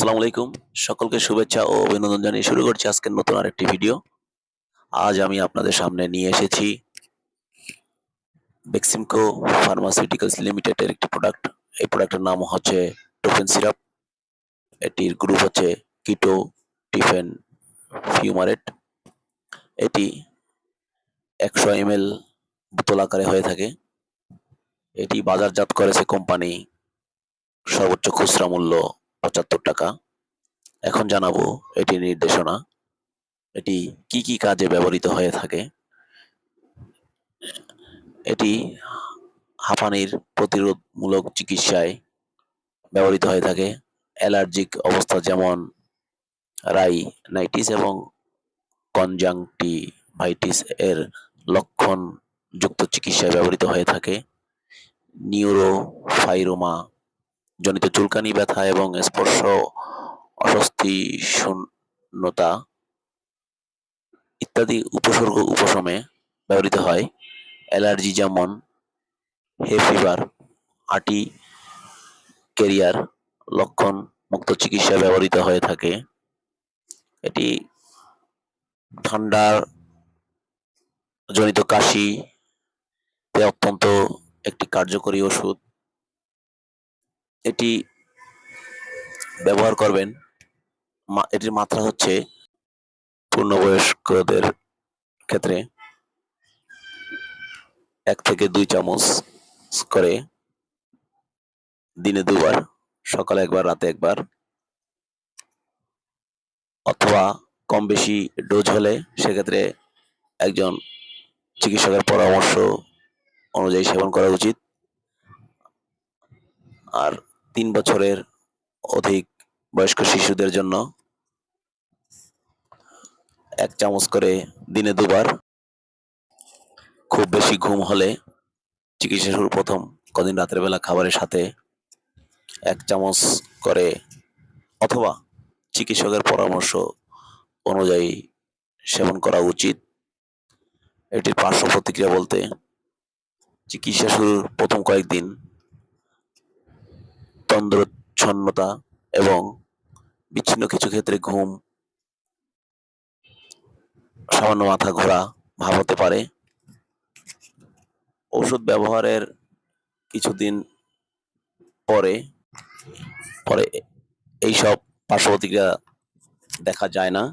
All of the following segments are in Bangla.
আসসালামু আলাইকুম। সকলকে শুভেচ্ছা ও অভিনন্দন জানিয়ে শুরু করছি আজকের নতুন আরেকটি ভিডিও। আজ আমি আপনাদের সামনে নিয়ে এসেছি বেক্সিমকো ফার্মাসিউটিক্যালস লিমিটেডের একটি প্রোডাক্ট এই প্রোডাক্টের নাম হচ্ছে টোফেন সিরাপ এটির গ্রুপ হচ্ছে কিটো টিফেন ফিউমারেট এটি একশো এম এল বোতল আকারে হয়ে থাকে। এটি বাজারজাত করেছে কোম্পানি সর্বোচ্চ খুচরা মূল্য পঁচাত্তর টাকা। এখন জানাব এটি নির্দেশনা। এটি কি কি কাজে ব্যবহৃত হয়ে থাকে? এটি হাঁপানির প্রতিরোধমূলক চিকিৎসায় ব্যবহৃত হয়ে থাকে। অ্যালার্জিক অবস্থা যেমন রাইনাইটিস এবং কনজাংটিভাইটিস এর লক্ষণ যুক্ত চিকিৎসায় ব্যবহৃত হয়ে থাকে। নিউরোফাইরোমা জনিত চুলকানি, ব্যথা এবং স্পর্শ অস্বস্তি, শূন্যতা ইত্যাদি উপসর্গ উপশমে ব্যবহৃত হয়। অ্যালার্জি যেমন হে ফিভার, আটি, কেরিয়ার, লক্ষণ মুক্ত চিকিৎসা ব্যবহৃত হয়ে থাকে। এটি ঠান্ডার জনিত কাশি অত্যন্ত একটি কার্যকরী ওষুধ। এটি ব্যবহার করবেন। এটির মাত্রা হচ্ছে পূর্ণবয়স্কদের ক্ষেত্রে এক থেকে দুই চামচ করে দিনে দুবার, সকালে একবার, রাতে একবার। অথবা কম বেশি ডোজ হলে সেক্ষেত্রে একজন চিকিৎসকের পরামর্শ অনুযায়ী সেবন করা উচিত। আর তিন বছরের অধিক বয়স্ক শিশুদের জন্য এক চামচ করে দিনে দুবার। খুব বেশি ঘুম হলে চিকিৎসা শুরুর প্রথম কদিন রাতের বেলা খাবারের সাথে এক চামচ করে অথবা চিকিৎসকের পরামর্শ অনুযায়ী সেবন করা উচিত। এটির পার্শ্ব প্রতিক্রিয়া বলতে, চিকিৎসা শুরুর প্রথম কয়েকদিন তন্দ্রচ্ছন্নতা এবং বিচ্ছিন্ন কিছু ক্ষেত্রে ঘুম, সামান্য মাথা ঘোরা ভাব হতে পারে। ওষুধ ব্যবহারের কিছুদিন পরে পরে এইসব পার্শ্ব দেখা যায় না।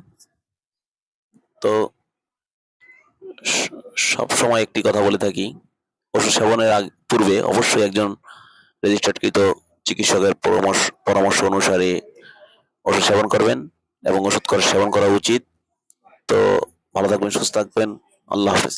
তো সব সময় একটি কথা বলে থাকি ওষুধ সেবনের আগ, পূর্বে অবশ্যই একজন রেজিস্টার্ডকৃত চিকিৎসকের পরামর্শ পরামর্শ অনুসারে ওষুধ সেবন করবেন এবং ওষুধ সেবন করা উচিত। তো ভালো থাকবেন, সুস্থ থাকবেন। আল্লাহ হাফেজ।